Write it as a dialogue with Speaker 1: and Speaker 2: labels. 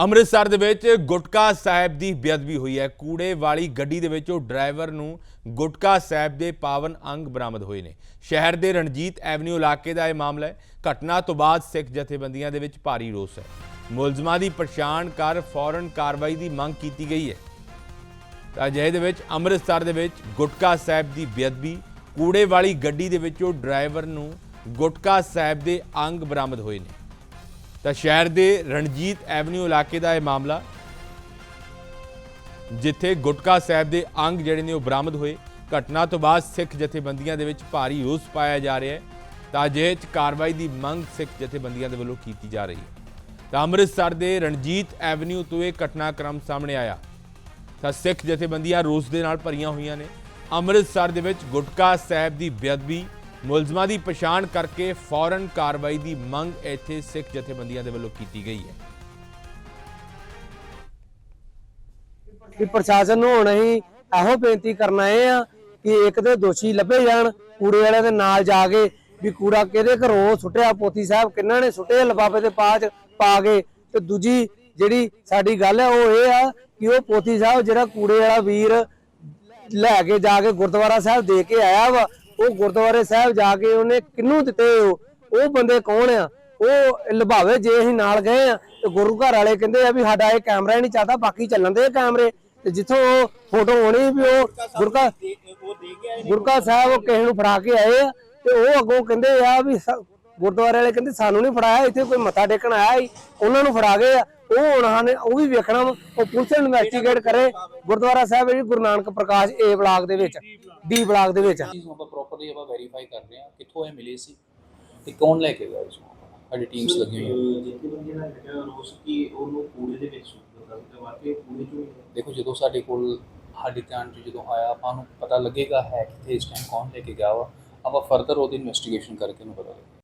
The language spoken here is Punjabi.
Speaker 1: ਅੰਮ੍ਰਿਤਸਰ ਦੇ ਵਿੱਚ ਗੁਟਕਾ ਸਾਹਿਬ ਦੀ ਬੇਅਦਬੀ ਹੋਈ ਹੈ। ਕੂੜੇ ਵਾਲੀ ਗੱਡੀ ਦੇ ਵਿੱਚ ਉਹ ਡਰਾਈਵਰ ਨੂੰ ਗੁਟਕਾ ਸਾਹਿਬ ਦੇ ਪਾਵਨ ਅੰਗ ਬਰਾਮਦ ਹੋਏ ਨੇ। ਸ਼ਹਿਰ ਦੇ ਰਣਜੀਤ ਐਵਨਿਊ ਇਲਾਕੇ ਦਾ ਇਹ ਮਾਮਲਾ ਹੈ। ਘਟਨਾ ਤੋਂ ਬਾਅਦ ਸਿੱਖ ਜਥੇਬੰਦੀਆਂ ਦੇ ਵਿੱਚ ਭਾਰੀ ਰੋਸ ਹੈ। ਮੁਲਜ਼ਮਾਂ ਦੀ ਪਛਾਣ ਕਰ ਫੌਰਨ ਕਾਰਵਾਈ ਦੀ ਮੰਗ ਕੀਤੀ ਗਈ ਹੈ। ਤਾਂ ਅਜਿਹੇ ਦੇ ਵਿੱਚ ਅੰਮ੍ਰਿਤਸਰ ਦੇ ਵਿੱਚ ਗੁਟਕਾ ਸਾਹਿਬ ਦੀ ਬੇਅਦਬੀ, ਕੂੜੇ ਵਾਲੀ ਗੱਡੀ ਦੇ ਵਿੱਚੋਂ ਡਰਾਈਵਰ ਨੂੰ ਗੁਟਕਾ ਸਾਹਿਬ ਦੇ ਅੰਗ ਬਰਾਮਦ ਹੋਏ ਨੇ। ਤਾਂ ਸ਼ਹਿਰ ਦੇ ਰਣਜੀਤ ਐਵਨਿਊ ਇਲਾਕੇ ਦਾ ਇਹ ਮਾਮਲਾ, ਜਿੱਥੇ ਗੁਟਕਾ ਸਾਹਿਬ ਦੇ ਅੰਗ ਜਿਹੜੇ ਨੇ ਉਹ ਬਰਾਮਦ ਹੋਏ। ਘਟਨਾ ਤੋਂ ਬਾਅਦ ਸਿੱਖ ਜਥੇਬੰਦੀਆਂ ਦੇ ਵਿੱਚ ਭਾਰੀ ਰੋਸ ਪਾਇਆ ਜਾ ਰਿਹਾ ਹੈ। ਤਾਂ ਅਜਿਹੇ 'ਚ ਕਾਰਵਾਈ ਦੀ ਮੰਗ ਸਿੱਖ ਜਥੇਬੰਦੀਆਂ ਦੇ ਵੱਲੋਂ ਕੀਤੀ ਜਾ ਰਹੀ ਹੈ। ਤਾਂ ਅੰਮ੍ਰਿਤਸਰ ਦੇ ਰਣਜੀਤ ਐਵਨਿਊ ਤੋਂ ਇਹ ਘਟਨਾਕ੍ਰਮ ਸਾਹਮਣੇ ਆਇਆ। ਤਾਂ ਸਿੱਖ ਜਥੇਬੰਦੀਆਂ ਰੋਸ ਦੇ ਨਾਲ ਭਰੀਆਂ ਹੋਈਆਂ ਨੇ। ਅੰਮ੍ਰਿਤਸਰ ਦੇ ਵਿੱਚ ਗੁਟਕਾ ਸਾਹਿਬ ਦੀ ਬੇਅਦਬੀ ਮੁਲਜ਼ਮਾਂ ਦੀ ਪਛਾਣ ਕਰਕੇ ਫੌਰਨ ਕਾਰਵਾਈ ਦੀ ਮੰਗ ਇੱਥੇ ਸਿੱਖ ਜਥੇਬੰਦੀਆਂ ਦੇ ਵੱਲੋਂ ਕੀਤੀ ਗਈ ਹੈ।
Speaker 2: ਕਿ ਪ੍ਰਸ਼ਾਸਨ ਨੂੰ ਹੁਣ ਅਸੀਂ ਇਹੋ ਬੇਨਤੀ ਕਰਨ ਆਏ ਆ ਕਿ ਇੱਕ ਤੇ ਦੋਸ਼ੀ ਲੱਭੇ ਜਾਣ, ਕੂੜੇ ਵਾਲਿਆਂ ਦੇ ਨਾਲ ਜਾ ਕੇ ਵੀ ਕੂੜਾ ਕਿਹਦੇ ਘਰੋਂ ਸੁੱਟਿਆ, ਪੋਤੀ ਸਾਹਿਬ ਕਿੰਨਾਂ ਨੇ ਸੁੱਟਿਆ ਲਿਫਾਫੇ ਦੇ ਪਾਚ ਪਾ ਕੇ ਤੇ ਦੂਜੀ ਜਿਹੜੀ ਸਾਡੀ ਗੱਲ ਹੈ ਉਹ ਇਹ ਆ ਕਿ ਉਹ ਪੋਤੀ ਸਾਹਿਬ ਜਿਹੜਾ ਕੂੜੇ ਵਾਲਾ ਵੀਰ ਲੈ ਕੇ ਜਾ ਕੇ ਗੁਰਦੁਆਰਾ ਸਾਹਿਬ ਦੇ ਕੇ ਆਇਆ ਵਾ ਉਹ ਗੁਰਦੁਆਰੇ ਸਾਹਿਬ ਜਾ ਕੇ ਉਹਨੇ ਕਿੰਨੂੰ ਦਿੱਤੇ ਉਹ? ਬੰਦੇ ਕੌਣ ਆ? ਉਹ ਲਭਾਵੇ ਜੇ ਅਸੀਂ ਨਾਲ ਗਏ ਆ ਤੇ ਗੁਰੂ ਘਰ ਵਾਲੇ ਕਹਿੰਦੇ ਆ ਵੀ ਸਾਡਾ ਇਹ ਕੈਮਰਾ ਹੀ ਨਹੀਂ ਚੱਲਦਾ ਬਾਕੀ ਚੱਲਣ ਦੇ ਕੈਮਰੇ। ਤੇ ਜਿੱਥੋਂ ਉਹ ਫੋਟੋ ਹੋਣੀ ਵੀ ਉਹ ਗੁਰਕਾ ਗੁਰਕਾ ਸਾਹਿਬ ਉਹ ਕਿਸੇ ਨੂੰ ਫੜਾ ਕੇ ਆਏ ਆ ਤੇ ਉਹ ਅੱਗੋਂ ਕਹਿੰਦੇ ਆ ਵੀ ਗੁਰਦੁਆਰੇ ਵਾਲੇ ਕਹਿੰਦੇ ਸਾਨੂੰ ਨਹੀਂ ਫੜਾਇਆ ਇੱਥੇ ਕੋਈ ਮੱਥਾ ਟੇਕਣ ਆਇਆ ਸੀ ਉਹਨਾਂ ਨੂੰ ਫੜਾ ਗਏ ਆ। ਉਹ ਹੁਣ ਨੇ ਉਹ ਵੀ ਵੇਖਣਾ ਵਾ, ਉਹ ਪੁਲਿਸ ਇਨਵੈਸਟੀਗੇਟ ਕਰੇ। ਗੁਰਦੁਆਰਾ ਸਾਹਿਬ ਜੀ ਗੁਰੂ ਨਾਨਕ ਪ੍ਰਕਾਸ਼ ਏ ਬਲਾਕ ਦੇ ਵਿੱਚ ਡੀ ਬਲਾਕ ਦੇ ਵਿੱਚ।
Speaker 3: ਨੂੰ ਆਪਾਂ ਵੈਰੀਫਾਈ ਕਰ ਰਹੇ ਹਾਂ ਕਿੱਥੋਂ ਇਹ ਮਿਲੇ ਸੀ ਤੇ ਕੌਣ ਲੈ ਕੇ ਗਿਆ ਇਸ ਨੂੰ ਸਾਡੀ ਟੀਮਸ ਲੱਗੀਆਂ ਹੋਈਆਂ।
Speaker 4: ਜਿੱਥੇ ਬੰਦੇ ਨਾਲ ਹੈਗਾ ਰੋਸ ਕਿ ਉਹਨੂੰ ਕੂੜੇ ਦੇ ਵਿੱਚ ਸੁੱਟ ਦਿੱਤਾ ਤੇ ਵਾਕਈ ਕੂੜੇ ਚੋਂ ਹੀ ਹੈ।
Speaker 3: ਦੇਖੋ ਜਦੋਂ ਸਾਡੇ ਕੋਲ ਸਾਡੇ ਧਿਆਨ 'ਚ ਜਦੋਂ ਆਇਆ ਆਪਾਂ ਨੂੰ ਪਤਾ ਲੱਗੇਗਾ ਹੈ ਕਿੱਥੇ ਇਸ ਟਾਈਮ ਕੌਣ ਲੈ ਕੇ ਗਿਆ ਵਾ। ਆਪਾਂ ਫਰਦਰ ਉਹਦੀ ਇਨਵੈਸਟੀਗੇਸ਼ਨ ਕਰਕੇ ਨੂੰ ਪਤਾ ਲੱਗੇਗਾ।